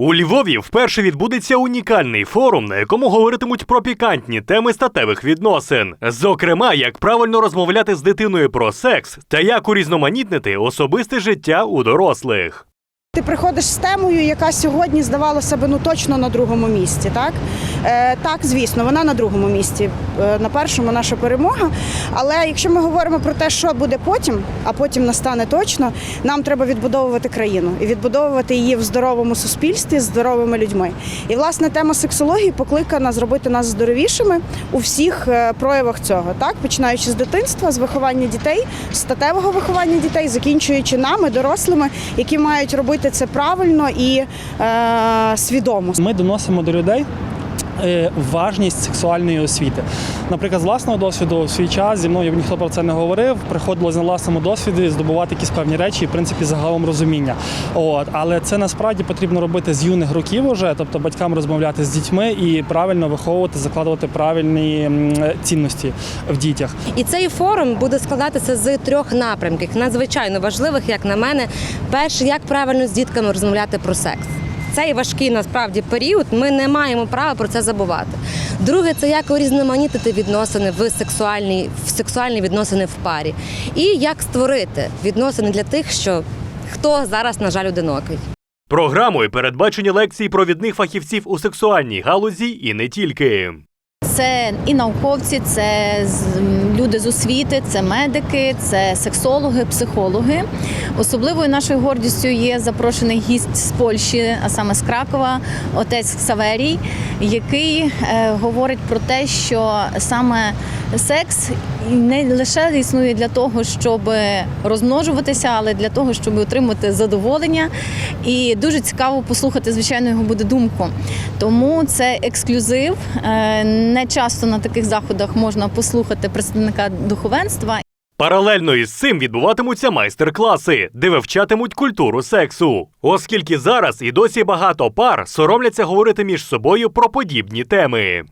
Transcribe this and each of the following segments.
У Львові вперше відбудеться унікальний форум, на якому говоритимуть про пікантні теми статевих відносин. Зокрема, як правильно розмовляти з дитиною про секс та як урізноманітнити особисте життя у дорослих. Ти приходиш з темою, яка сьогодні здавалося б ну точно на другому місці. Так, так звісно, вона на другому місці. Е, на першому наша перемога. Але якщо ми говоримо про те, що буде потім, а потім настане точно, нам треба відбудовувати країну і відбудовувати її в здоровому суспільстві з здоровими людьми. І власне тема сексології покликана зробити нас здоровішими у всіх е, проявах цього, так починаючи з дитинства, з виховання дітей, з статевого виховання дітей, закінчуючи нами, дорослими, які мають робити це правильно і е, свідомо. Ми доносимо до людей. Е, Важність сексуальної освіти. Наприклад, з власного досвіду в свій час зі мною ніхто про це не говорив. Приходилось на власному досвіді здобувати якісь певні речі, і, в принципі, загалом розуміння. От але це насправді потрібно робити з юних років, уже, тобто батькам розмовляти з дітьми і правильно виховувати, закладувати правильні цінності в дітях. І цей форум буде складатися з трьох напрямків, надзвичайно важливих, як на мене. Перше, як правильно з дітками розмовляти про секс. Цей важкий насправді період. Ми не маємо права про це забувати. Друге, це як урізноманітити відносини в сексуальні, в сексуальні відносини в парі. І як створити відносини для тих, що хто зараз, на жаль, одинокий. Програмою передбачені лекції провідних фахівців у сексуальній галузі і не тільки. Це і науковці, це люди з освіти, це медики, це сексологи, психологи. Особливою нашою гордістю є запрошений гість з Польщі, а саме з Кракова, отець Ксаверій, який е, говорить про те, що саме секс не лише існує для того, щоб розмножуватися, але для того, щоб отримати задоволення. І дуже цікаво послухати, звичайно, його буде думку. Тому це ексклюзив. Е, Не часто на таких заходах можна послухати представника духовенства. Паралельно із цим відбуватимуться майстер-класи, де вивчатимуть культуру сексу. Оскільки зараз і досі багато пар соромляться говорити між собою про подібні теми.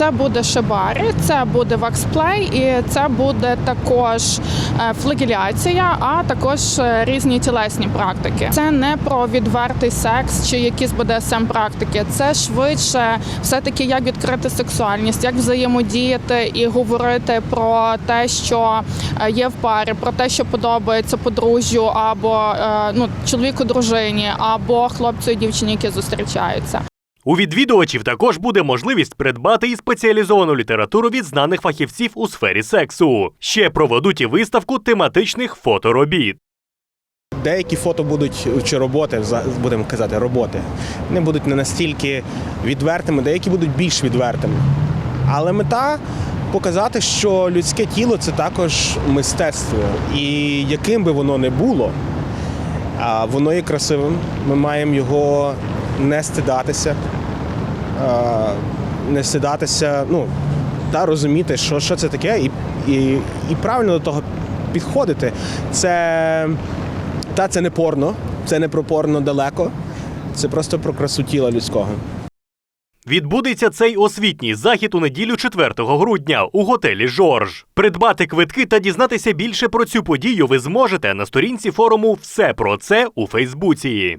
Це буде шибарі, це буде ваксплей, і це буде також е, флагеляція, а також е, різні тілесні практики. Це не про відвертий секс чи якісь БДСМ практики. Це швидше все таки як відкрити сексуальність, як взаємодіяти і говорити про те, що е, є в парі, про те, що подобається подружжю або ну чоловіку, дружині, або хлопцю і дівчині, які зустрічаються. У відвідувачів також буде можливість придбати і спеціалізовану літературу від знаних фахівців у сфері сексу. Ще проведуть і виставку тематичних фоторобіт. Деякі фото будуть чи роботи, будемо казати, роботи, не будуть не настільки відвертими, деякі будуть більш відвертими. Але мета показати, що людське тіло це також мистецтво. І яким би воно не було, воно є красивим. Ми маємо його не стидатися, не стидатися, ну, та розуміти, що, що це таке, і, і, і правильно до того підходити. Це та це не порно, це не про порно далеко. Це просто про красу тіла людського. Відбудеться цей освітній захід у неділю 4 грудня у готелі Жорж. Придбати квитки та дізнатися більше про цю подію ви зможете на сторінці форуму Все про це у Фейсбуці.